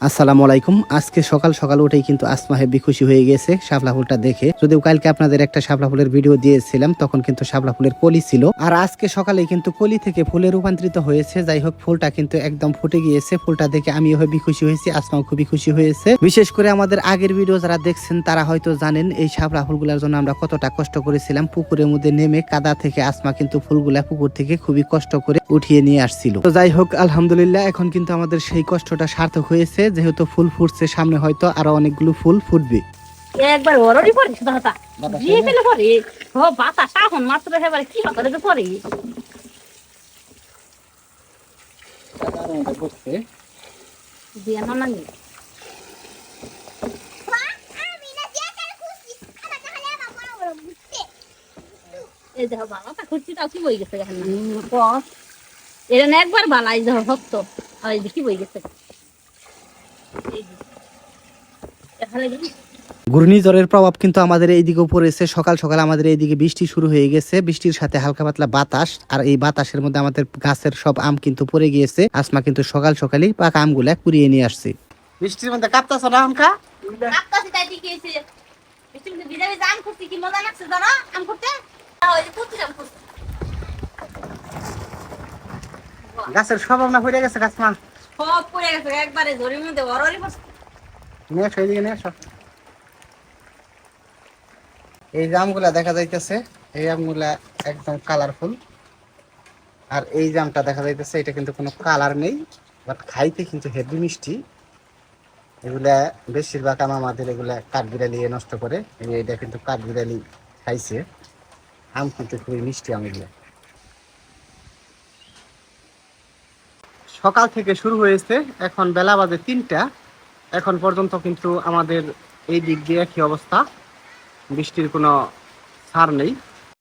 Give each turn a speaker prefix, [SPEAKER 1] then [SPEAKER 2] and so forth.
[SPEAKER 1] আসসালামু আলাইকুম। আজকে সকাল সকাল উঠেই কিন্তু আসমা হেব্বি খুশি হয়ে গেছে শাপলা ফুলটা দেখে। যদিও কালকে আপনাদের একটা শাপলা ফুলের ভিডিও দিয়েছিলাম, তখন কিন্তু শাপলা ফুলের কলি ছিল। আর আজকে সকালে কিন্তু কলি থেকে ফুলে রূপান্তরিত হয়েছে। যাই হোক, ফুলটা কিন্তু একদম ফুটে গিয়েছে। ফুলটা দেখে আমিও হেব্বি খুশি হয়েছি আসমাও খুবই খুশি হয়েছে। বিশেষ করে আমাদের আগের ভিডিও যারা দেখছেন, তারা হয়তো জানেন, এই শাপলা ফুলগুলোর জন্য আমরা কতটা কষ্ট করেছিলাম। পুকুরের মধ্যে নেমে কাদা থেকে আসমা কিন্তু ফুলগুলা পুকুর থেকে খুবই কষ্ট করে উঠিয়ে নিয়ে আসছিল। তো যাই হোক, আলহামদুলিল্লাহ, এখন কিন্তু আমাদের সেই কষ্টটা সার্থক হয়েছে। যেহেতু ফুল ফুটছে সামনে হয়তো আরও অনেকগুলো ফুল ফুটবে।
[SPEAKER 2] একবার ওরই পরে শুধু হতা। দিয়ে ফেলে পরে ও বাতাস এখন মাত্র এবারে কি বাতাস পরে দিয়ে না না এই দেখো বাবাটা খুঁজছি কি বই গেছে এখন এটা একবার বালাই দেখো ভক্ত আর এই বই গেছে।
[SPEAKER 1] ঘূর্ণিঝড়ের প্রভাব কিন্তু আমাদের এইদিকেও পড়েছে সকাল সকাল আমাদের এইদিকে বৃষ্টি শুরু হয়ে গেছে। বৃষ্টির সাথে হালকা পাতলা বাতাস আর এই বাতাসের মধ্যে আমাদের গাছের সব আম কিন্তু পড়ে গিয়েছে। আসমা কিন্তু সকাল সকালই পাকা আমগুলা কুড়িয়ে নিয়ে আসছে। বৃষ্টির মধ্যে কাঁপতাছ না আমকা গাছের সব আমরা পড়ে গেছে গাছ মা? এই যে আমগুলা দেখা যাইতেছে, এই আমগুলা একদম কালারফুল আর এই জামটা দেখা যাইতেছে, এটা কিন্তু কোনো কালার নেই বাট খাইতে কিন্তু হেভি মিষ্টি। এগুলা বেশিরভাগ আম আমাদের এগুলা কাঠবিড়ালি নষ্ট করে এটা কিন্তু কাঠবিড়ালি খাইছে। আম কিন্তু খুবই মিষ্টি আম সকাল থেকে শুরু হয়েছে, এখন বেলা বাজে তিনটা। এখন পর্যন্ত কিন্তু আমাদের এই দিক দিয়ে একই অবস্থা? বৃষ্টির কোনো সার নেই।